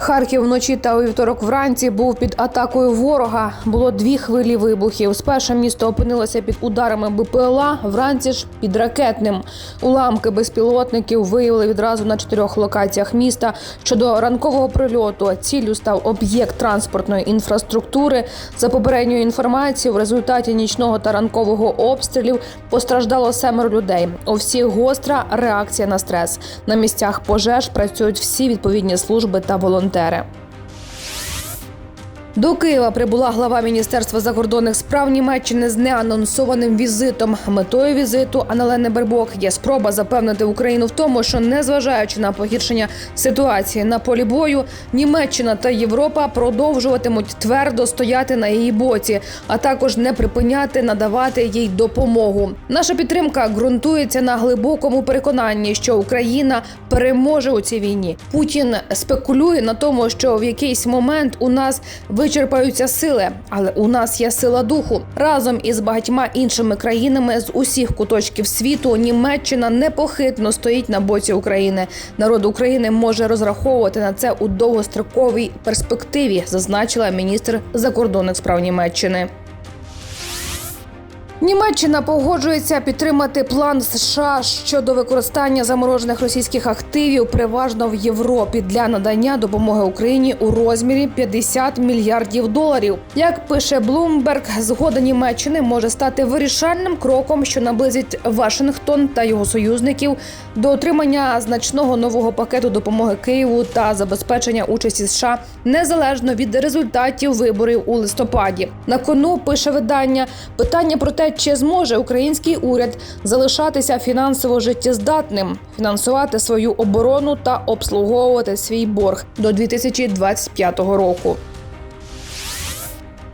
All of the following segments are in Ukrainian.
Харків вночі та у вівторок вранці був під атакою ворога. Було дві хвилі вибухів. Спершу місто опинилося під ударами БПЛА, вранці ж під ракетним. Уламки безпілотників виявили відразу на чотирьох локаціях міста. Щодо ранкового прильоту, ціллю став об'єкт транспортної інфраструктури. За попередньою інформацією, в результаті нічного та ранкового обстрілів постраждало семеро людей. У всіх гостра реакція на стрес. На місцях пожеж працюють всі відповідні служби та волонтери волонтери. До Києва прибула глава Міністерства закордонних справ Німеччини з неанонсованим візитом. Метою візиту Аналени Бербок є спроба запевнити Україну в тому, що незважаючи на погіршення ситуації на полі бою, Німеччина та Європа продовжуватимуть твердо стояти на її боці, а також не припиняти надавати їй допомогу. Наша підтримка ґрунтується на глибокому переконанні, що Україна переможе у цій війні. Путін спекулює на тому, що в якийсь момент у нас вичерпаються сили, але у нас є сила духу. Разом із багатьма іншими країнами з усіх куточків світу Німеччина непохитно стоїть на боці України. Народ України може розраховувати на це у довгостроковій перспективі, зазначила міністр закордонних справ Німеччини. Німеччина погоджується підтримати план США щодо використання заморожених російських активів переважно в Європі для надання допомоги Україні у розмірі 50 мільярдів доларів. Як пише Блумберг, згода Німеччини може стати вирішальним кроком, що наблизить Вашингтон та його союзників до отримання значного нового пакету допомоги Києву та забезпечення участі США незалежно від результатів виборів у листопаді. На кону пише видання питання про те, чи зможе український уряд залишатися фінансово життєздатним, фінансувати свою оборону та обслуговувати свій борг до 2025 року.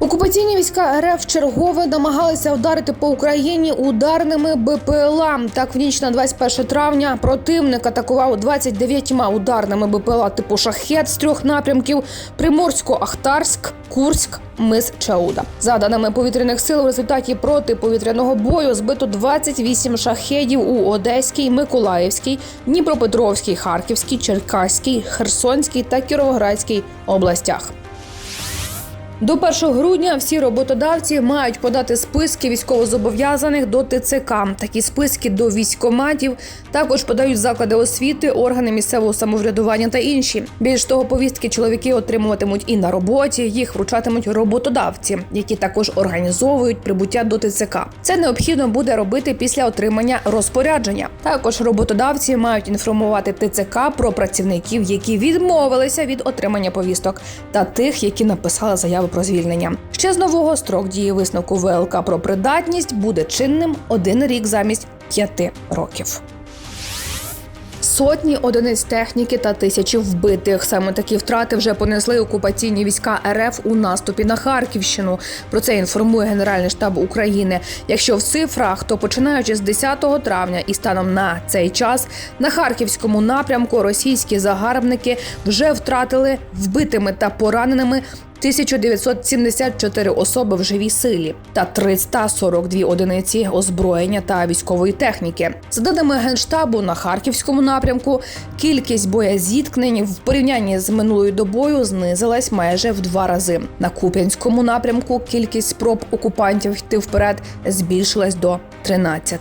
Окупаційні війська РФ чергове намагалися вдарити по Україні ударними БПЛА. Так, в ніч на 21 травня противник атакував 29 ударними БПЛА типу шахет з трьох напрямків: Приморсько-Ахтарськ, Курськ, Мис Чауда. За даними повітряних сил, в результаті протиповітряного бою збито 28 шахедів у Одеській, Миколаївській, Дніпропетровській, Харківській, Черкаській, Херсонській та Кіровоградській областях. До 1 грудня всі роботодавці мають подати списки військовозобов'язаних до ТЦК. Такі списки до військкоматів також подають заклади освіти, органи місцевого самоврядування та інші. Більш того, повістки чоловіки отримуватимуть і на роботі. Їх вручатимуть роботодавці, які також організовують прибуття до ТЦК. Це необхідно буде робити після отримання розпорядження. Також роботодавці мають інформувати ТЦК про працівників, які відмовилися від отримання повісток, та тих, які написали заяву про звільнення. Ще з нового строк дії висновку ВЛК про придатність буде чинним один рік замість п'яти років. Сотні одиниць техніки та тисячі вбитих. Саме такі втрати вже понесли окупаційні війська РФ у наступі на Харківщину. Про це інформує Генеральний штаб України. Якщо в цифрах, то починаючи з 10 травня і станом на цей час на харківському напрямку російські загарбники вже втратили вбитими та пораненими 1974 особи в живій силі та 342 одиниці озброєння та військової техніки. За даними генштабу на харківському напрямку, кількість боєзіткнень в порівнянні з минулою добою знизилась майже в два рази. На куп'янському напрямку кількість спроб окупантів йти вперед збільшилась до 13.